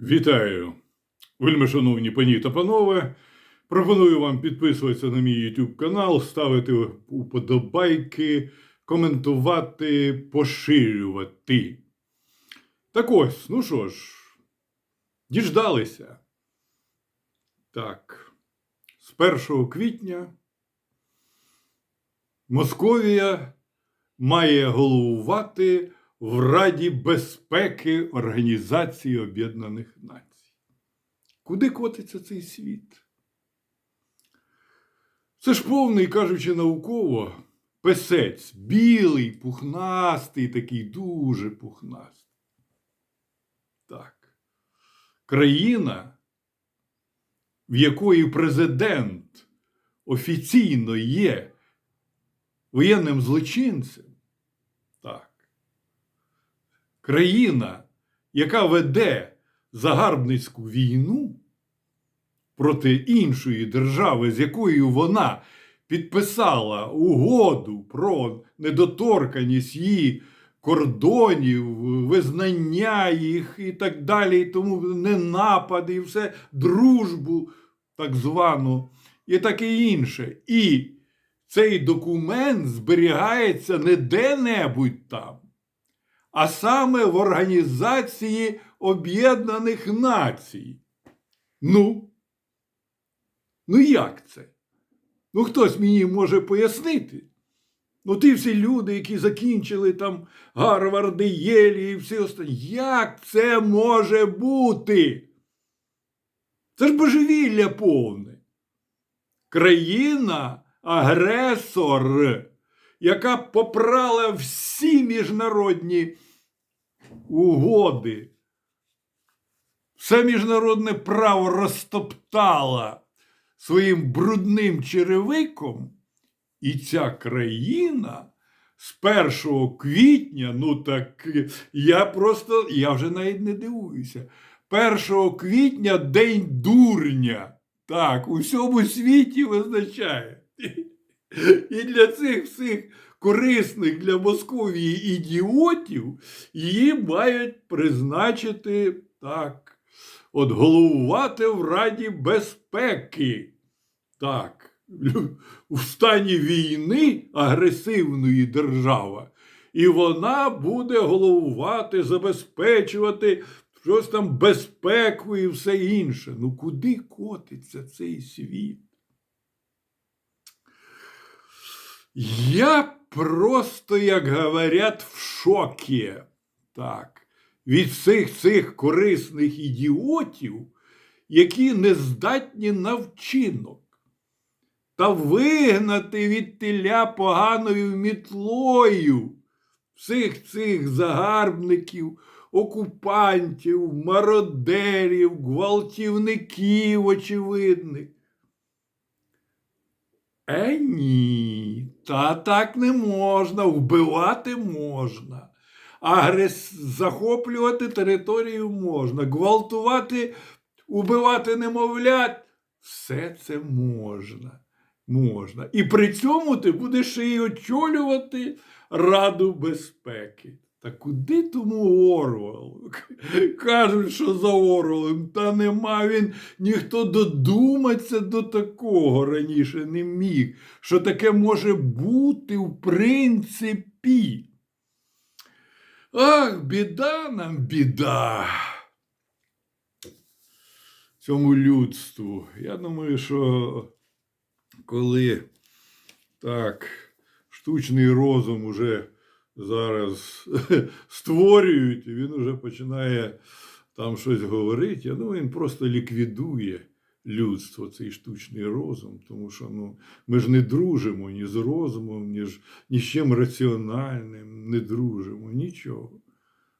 Вітаю, вельми шановні пані та панове. Пропоную вам підписуватися на мій YouTube канал, ставити уподобайки, коментувати, поширювати. Так ось, ну що ж, діждалися. Так, з 1 квітня Московія має головувати в Раді безпеки Організації Об'єднаних Націй. Куди котиться цей світ? Це ж повний, кажучи науково, песець, білий, пухнастий, такий дуже пухнастий. Так. Країна, в якої президент офіційно є воєнним злочинцем, так. Країна, яка веде загарбницьку війну проти іншої держави, з якою вона підписала угоду про недоторканість її кордонів, визнання їх і так далі, і тому не напади, і все, дружбу, так звану, і таке інше. І цей документ зберігається не де-небудь там, а саме в Організації Об'єднаних Націй. Ну, ну як це? Ну, хтось мені може пояснити. Ну, ті всі люди, які закінчили там Гарварди, Єлі і всі останні. Як це може бути? Це ж божевілля повне. Країна агресор, яка попрала всі міжнародні угоди, все міжнародне право розтоптала своїм брудним черевиком, і ця країна з 1 квітня, ну так я просто, я вже навіть не дивуюся. 1 квітня день дурня. Так, у всьому світі визначає. І для цих всіх корисних для Московії ідіотів її мають призначити так, от головувати в Раді безпеки. Так, в стані війни агресивної держави. І вона буде головувати, забезпечувати щось там безпеку і все інше. Ну куди котиться цей світ? Я просто, як говорять, в шокі. Так, від всіх цих корисних ідіотів, які не здатні на вчинок. Та вигнати від теля поганою мітлою всіх цих загарбників, окупантів, мародерів, гвалтівників очевидних. Е, ні, та так не можна, вбивати можна, агрес... захоплювати територію можна, гвалтувати, убивати немовлят. Все це можна. можна. І при цьому ти будеш й очолювати Раду безпеки. Та куди тому Орвал? Кажуть, що за Орвалом, та нема він, ніхто додуматися до такого раніше не міг, що таке може бути в принципі. Ах, біда нам біда. Цьому людству. Я думаю, що коли так, штучний розум уже зараз створюють, і він вже починає там щось говорити. Думаю, він просто ліквідує людство, цей штучний розум, тому що ну, ми ж не дружимо ні з розумом, ні, ж, ні з чим раціональним, не дружимо, нічого.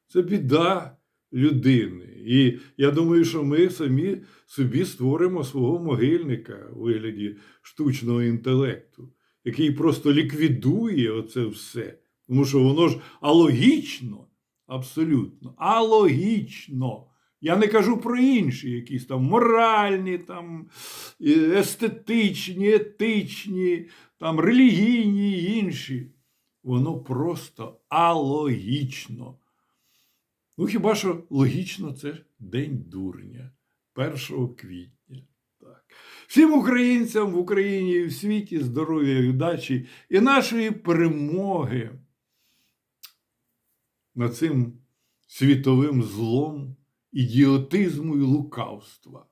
Це біда людини. І я думаю, що ми самі собі створимо свого могильника у вигляді штучного інтелекту, який просто ліквідує оце все. Тому що воно ж алогічно, абсолютно, алогічно. Я не кажу про інші, якісь там моральні, там, естетичні, етичні, там, релігійні і інші. Воно просто алогічно. Ну, хіба що логічно, це День дурня 1 квітня. Так. Всім українцям в Україні і в світі здоров'я і удачі і нашої перемоги над цим світовим злом, ідіотизму і лукавства.